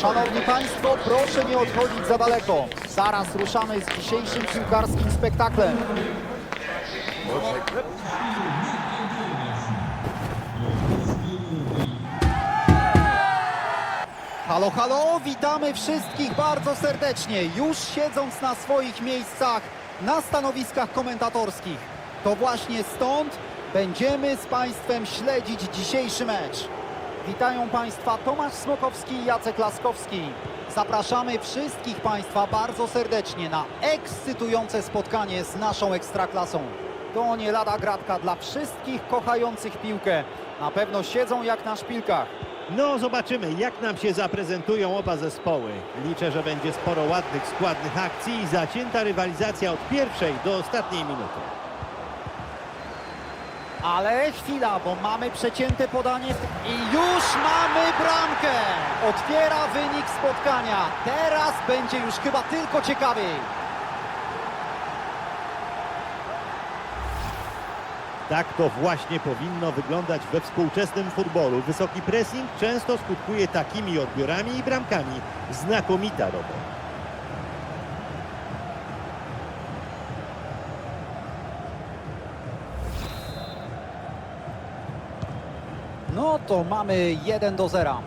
Szanowni Państwo, proszę nie odchodzić za daleko. Zaraz ruszamy z dzisiejszym piłkarskim spektaklem. Halo, halo, witamy wszystkich bardzo serdecznie. Już siedząc na swoich miejscach na stanowiskach komentatorskich. To właśnie stąd będziemy z Państwem śledzić dzisiejszy mecz. Witają Państwa Tomasz Smokowski i Jacek Laskowski. Zapraszamy wszystkich Państwa bardzo serdecznie na ekscytujące spotkanie z naszą Ekstraklasą. To nie lada gratka dla wszystkich kochających piłkę. Na pewno siedzą jak na szpilkach. No, zobaczymy, jak nam się zaprezentują oba zespoły. Liczę, że będzie sporo ładnych, składnych akcji i zacięta rywalizacja od pierwszej do ostatniej minuty. Ale chwila, bo mamy przecięte podanie i już mamy bramkę. Otwiera wynik spotkania. Teraz będzie już chyba tylko ciekawiej. Tak to właśnie powinno wyglądać we współczesnym futbolu. Wysoki pressing często skutkuje takimi odbiorami i bramkami. Znakomita robota. No to mamy 1 do 0.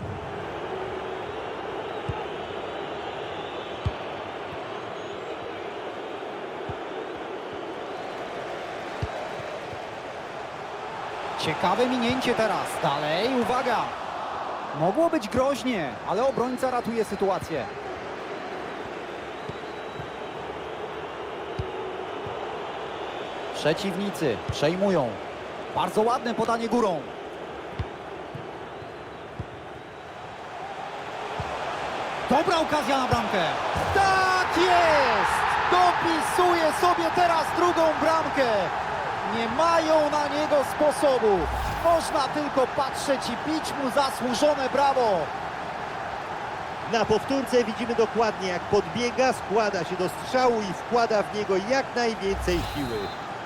Ciekawe minięcie teraz. Dalej, uwaga. Mogło być groźnie, ale obrońca ratuje sytuację. Przeciwnicy przejmują. Bardzo ładne podanie górą. Dobra okazja na bramkę. Tak jest! Dopisuje sobie teraz drugą bramkę. Nie mają na niego sposobu. Można tylko patrzeć i bić mu zasłużone brawo. Na powtórce widzimy dokładnie, jak podbiega, składa się do strzału i wkłada w niego jak najwięcej siły.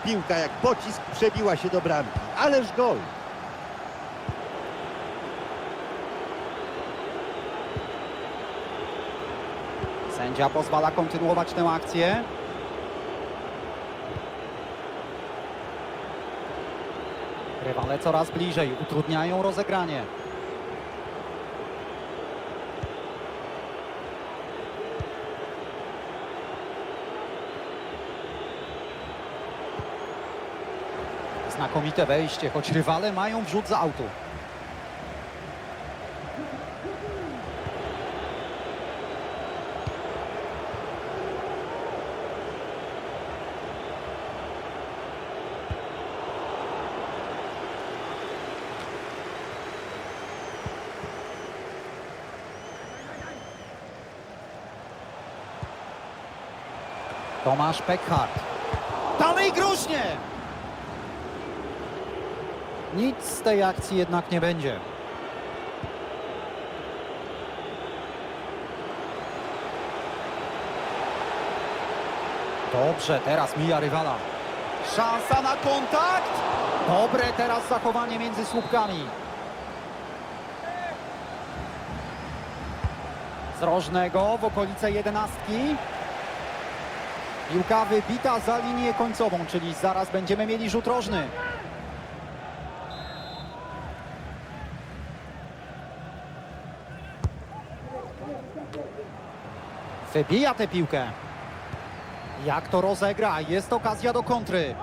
Piłka jak pocisk przebiła się do bramki. Ależ gol! Sędzia pozwala kontynuować tę akcję. Rywale coraz bliżej, utrudniają rozegranie. Znakomite wejście, choć rywale mają wrzut za autu. Tomasz Peckhardt. Dalej groźnie! Nic z tej akcji jednak nie będzie. Dobrze, teraz mija rywala. Szansa na kontakt! Dobre teraz zachowanie między słupkami. Z rożnego w okolice jedenastki. Piłka wybita za linię końcową, czyli zaraz będziemy mieli rzut rożny. Wybija tę piłkę. Jak to rozegra? Jest okazja do kontry.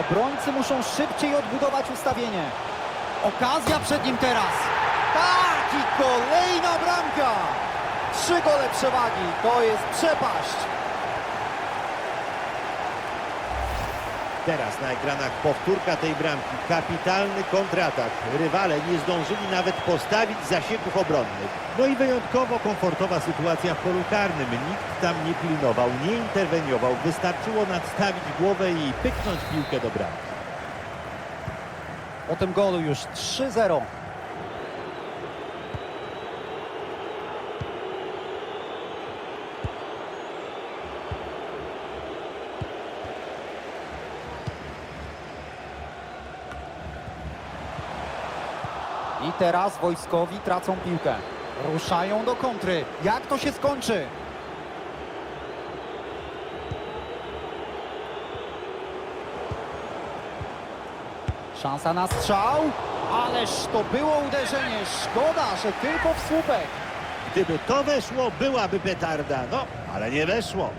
Obrońcy muszą szybciej odbudować ustawienie. Okazja przed nim teraz. Tak i kolejna bramka. Trzy gole przewagi. To jest przepaść. Teraz na ekranach powtórka tej bramki. Kapitalny kontratak. Rywale nie zdążyli nawet postawić zasieków obronnych. No i wyjątkowo komfortowa sytuacja w polu karnym. Nikt tam nie pilnował, nie interweniował. Wystarczyło nadstawić głowę i pyknąć piłkę do bramki. Po tym golu już 3-0. I teraz wojskowi tracą piłkę. Ruszają do kontry. Jak to się skończy? Szansa na strzał. Ależ to było uderzenie. Szkoda, że tylko w słupek. Gdyby to weszło, byłaby petarda. No, ale nie weszło.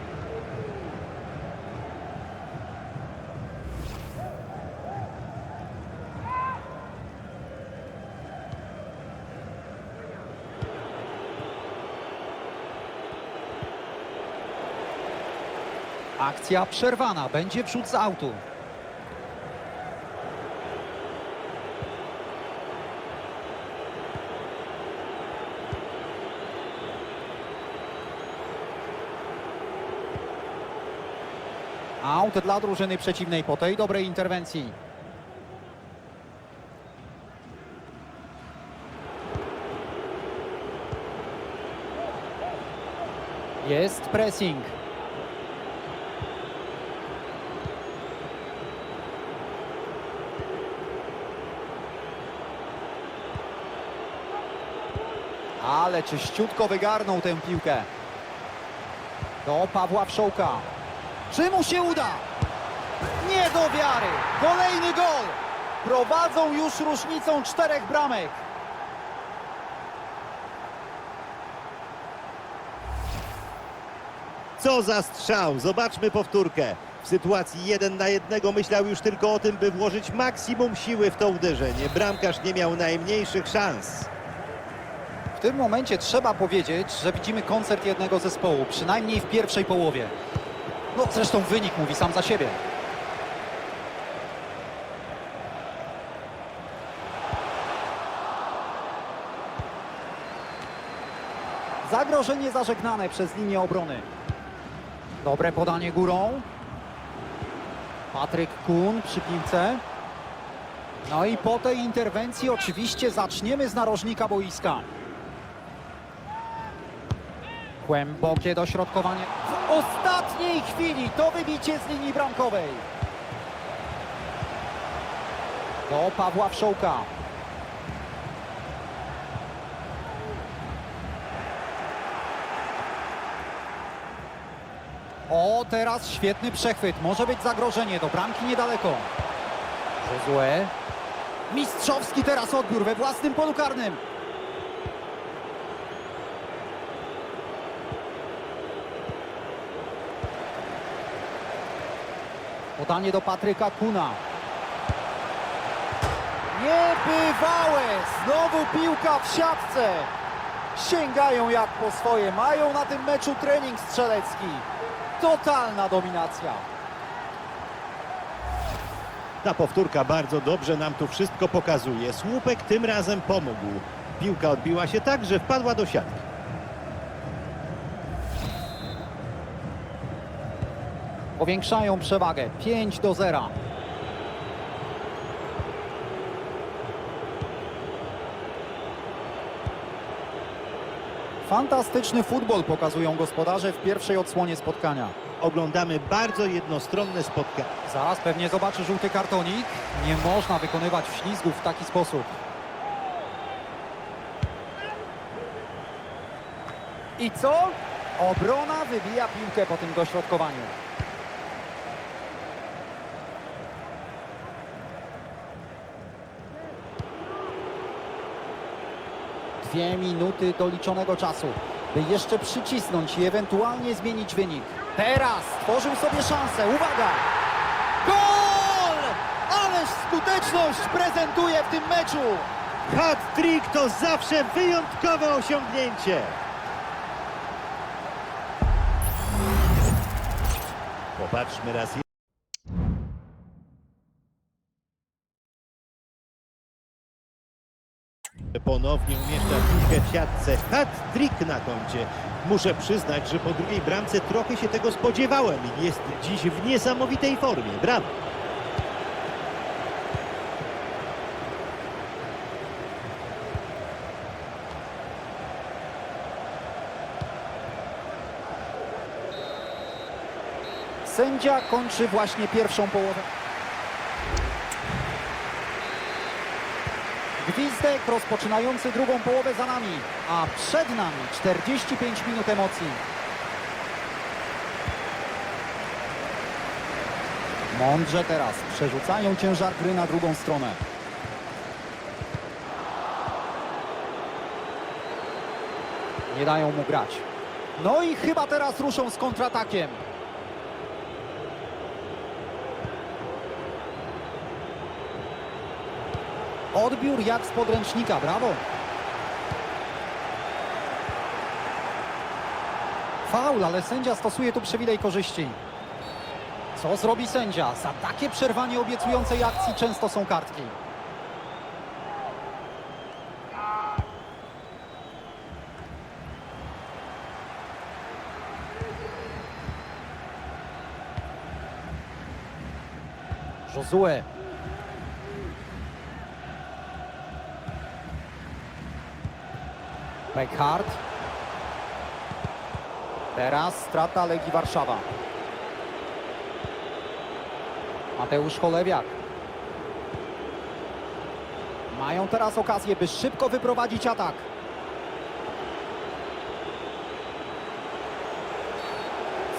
Akcja przerwana. Będzie przód z autu. Aut dla drużyny przeciwnej po tej dobrej interwencji. Jest pressing. Ale czyściutko wygarnął tę piłkę. Do Pawła Wszołka. Czy mu się uda? Nie do wiary. Kolejny gol. Prowadzą już różnicą czterech bramek. Co za strzał! Zobaczmy powtórkę. W sytuacji 1 na 1 myślał już tylko o tym, by włożyć maksimum siły w to uderzenie. Bramkarz nie miał najmniejszych szans. W tym momencie trzeba powiedzieć, że widzimy koncert jednego zespołu, przynajmniej w pierwszej połowie. No zresztą wynik mówi sam za siebie. Zagrożenie zażegnane przez linię obrony. Dobre podanie górą. Patryk Kun przy piłce. No i po tej interwencji oczywiście zaczniemy z narożnika boiska. Głębokie dośrodkowanie. W ostatniej chwili to wybicie z linii bramkowej. Do Pawła Wszołka. O, teraz świetny przechwyt. Może być zagrożenie. Do bramki niedaleko. Złe. Mistrzowski teraz odbiór we własnym polu karnym. Podanie do Patryka Kuna. Niebywałe! Znowu piłka w siatce. Sięgają jak po swoje. Mają na tym meczu trening strzelecki. Totalna dominacja. Ta powtórka bardzo dobrze nam tu wszystko pokazuje. Słupek tym razem pomógł. Piłka odbiła się tak, że wpadła do siatki. Powiększają przewagę. 5 do 0. Fantastyczny futbol pokazują gospodarze w pierwszej odsłonie spotkania. Oglądamy bardzo jednostronne spotkanie. Zaraz pewnie zobaczy żółty kartonik. Nie można wykonywać ślizgów w taki sposób. I co? Obrona wybija piłkę po tym dośrodkowaniu. Dwie minuty doliczonego czasu, by jeszcze przycisnąć i ewentualnie zmienić wynik. Teraz tworzył sobie szansę. Uwaga! Gol! Ależ skuteczność prezentuje w tym meczu! Hat-trick to zawsze wyjątkowe osiągnięcie. Popatrzmy raz Ponownie umieszcza piłkę w siatce. Hat-trick na koncie. Muszę przyznać, że po drugiej bramce trochę się tego spodziewałem. Jest dziś w niesamowitej formie. Brawo. Sędzia kończy właśnie pierwszą połowę. Gwizdek rozpoczynający drugą połowę za nami, a przed nami 45 minut emocji. Mądrze teraz przerzucają ciężar gry na drugą stronę. Nie dają mu grać. No i chyba teraz ruszą z kontratakiem. Odbiór jak z podręcznika, brawo. Faul, ale sędzia stosuje tu przywilej korzyści. Co zrobi sędzia? Za takie przerwanie obiecującej akcji często są kartki. Josue. Beckhardt. Teraz strata Legii Warszawa. Mateusz Cholewiak. Mają teraz okazję, by szybko wyprowadzić atak.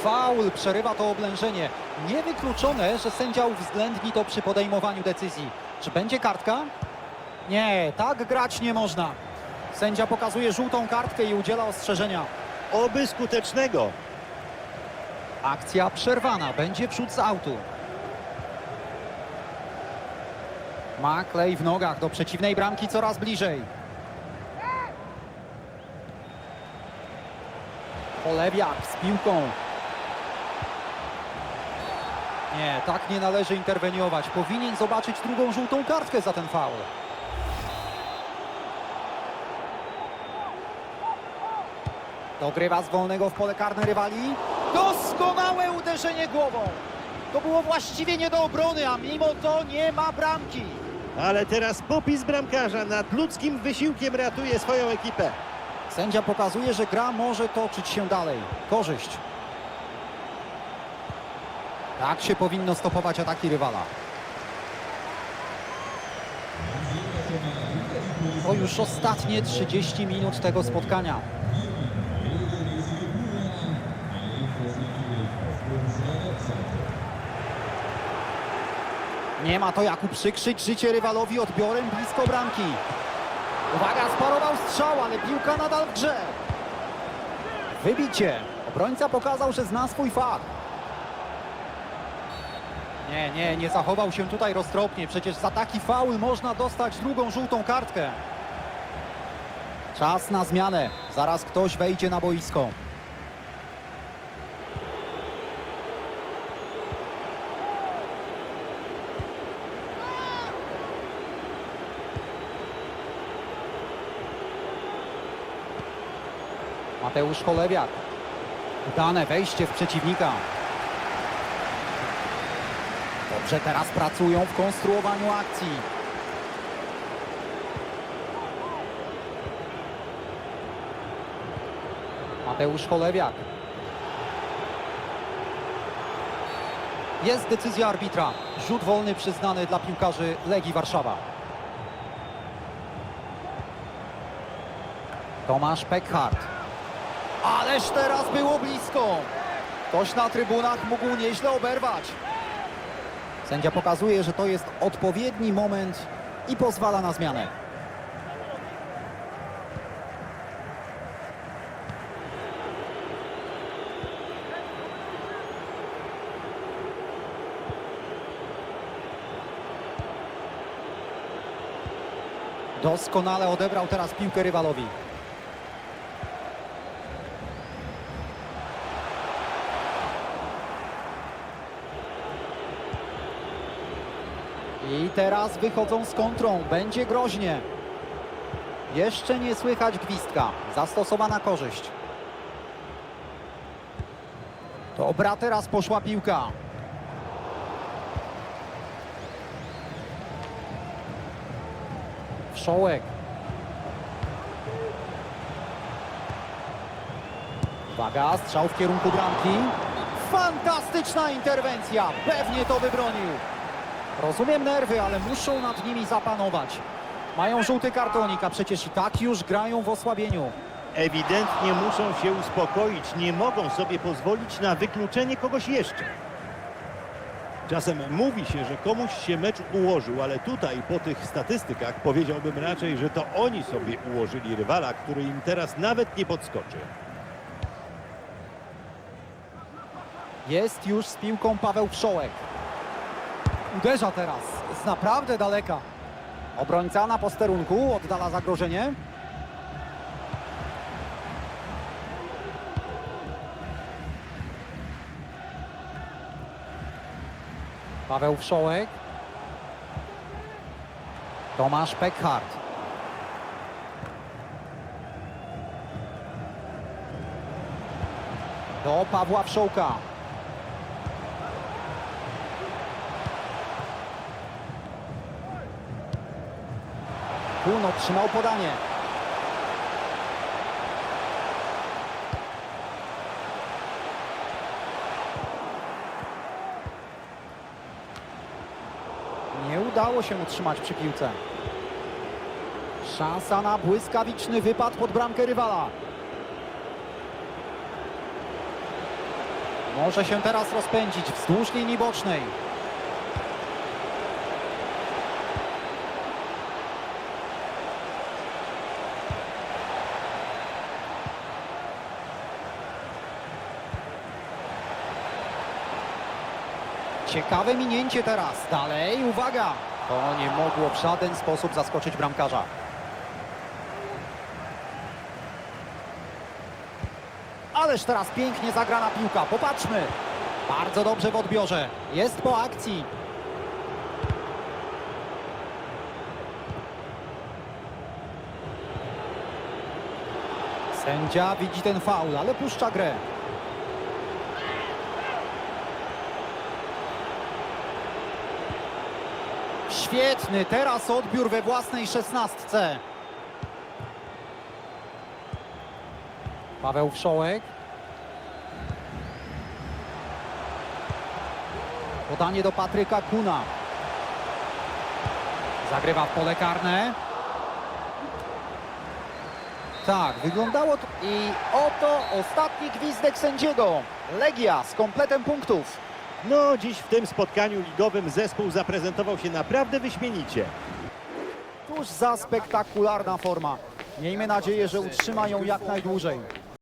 Faul przerywa to oblężenie. Niewykluczone, że sędzia uwzględni to przy podejmowaniu decyzji. Czy będzie kartka? Nie, tak grać nie można. Sędzia pokazuje żółtą kartkę i udziela ostrzeżenia. Oby skutecznego. Akcja przerwana, będzie wrzut z autu. Ma klej w nogach do przeciwnej bramki coraz bliżej. Polewiak z piłką. Nie, tak nie należy interweniować. Powinien zobaczyć drugą żółtą kartkę za ten faul. Dogrywa z wolnego w pole karne rywali. Doskonałe uderzenie głową. To było właściwie nie do obrony, a mimo to nie ma bramki. Ale teraz popis bramkarza nad ludzkim wysiłkiem ratuje swoją ekipę. Sędzia pokazuje, że gra może toczyć się dalej. Korzyść. Tak się powinno stopować ataki rywala. To już ostatnie 30 minut tego spotkania. Nie ma to jak uprzykrzyć życie rywalowi odbiorem blisko bramki. Uwaga, sparował strzał, ale piłka nadal w grze. Wybicie. Obrońca pokazał, że zna swój fach. Nie, nie, nie zachował się tutaj roztropnie. Przecież za taki faul można dostać drugą żółtą kartkę. Czas na zmianę. Zaraz ktoś wejdzie na boisko. Mateusz Cholewiak. Udane wejście w przeciwnika. Dobrze teraz pracują w konstruowaniu akcji. Mateusz Cholewiak. Jest decyzja arbitra. Rzut wolny przyznany dla piłkarzy Legii Warszawa. Tomasz Peckhardt. Ależ teraz było blisko. Ktoś na trybunach mógł nieźle oberwać. Sędzia pokazuje, że to jest odpowiedni moment i pozwala na zmianę. Doskonale odebrał teraz piłkę rywalowi. Teraz wychodzą z kontrą. Będzie groźnie. Jeszcze nie słychać gwizdka. Zastosowana korzyść. Dobra, teraz poszła piłka. Wszołek. Uwaga, strzał w kierunku bramki. Fantastyczna interwencja. Pewnie to wybronił. Rozumiem nerwy, ale muszą nad nimi zapanować. Mają żółty kartonik, a przecież i tak już grają w osłabieniu. Ewidentnie muszą się uspokoić, nie mogą sobie pozwolić na wykluczenie kogoś jeszcze. Czasem mówi się, że komuś się mecz ułożył, ale tutaj po tych statystykach powiedziałbym raczej, że to oni sobie ułożyli rywala, który im teraz nawet nie podskoczy. Jest już z piłką Paweł Wszołek. Uderza teraz z naprawdę daleka. Obrońca na posterunku oddala zagrożenie. Paweł Wszołek. Tomasz Peckhardt. Do Pawła Wszołka. Kun otrzymał podanie. Nie udało się utrzymać przy piłce. Szansa na błyskawiczny wypad pod bramkę rywala. Może się teraz rozpędzić wzdłuż linii bocznej. Ciekawe minięcie teraz. Dalej, uwaga! To nie mogło w żaden sposób zaskoczyć bramkarza. Ależ teraz pięknie zagrana piłka. Popatrzmy. Bardzo dobrze w odbiorze. Jest po akcji. Sędzia widzi ten faul, ale puszcza grę. Świetny teraz odbiór we własnej szesnastce. Paweł Wszołek. Podanie do Patryka Kuna. Zagrywa w pole karne. Tak, wyglądało to. I oto ostatni gwizdek sędziego. Legia z kompletem punktów. No, dziś w tym spotkaniu ligowym zespół zaprezentował się naprawdę wyśmienicie. Tuż za spektakularna forma. Miejmy nadzieję, że utrzyma ją jak najdłużej.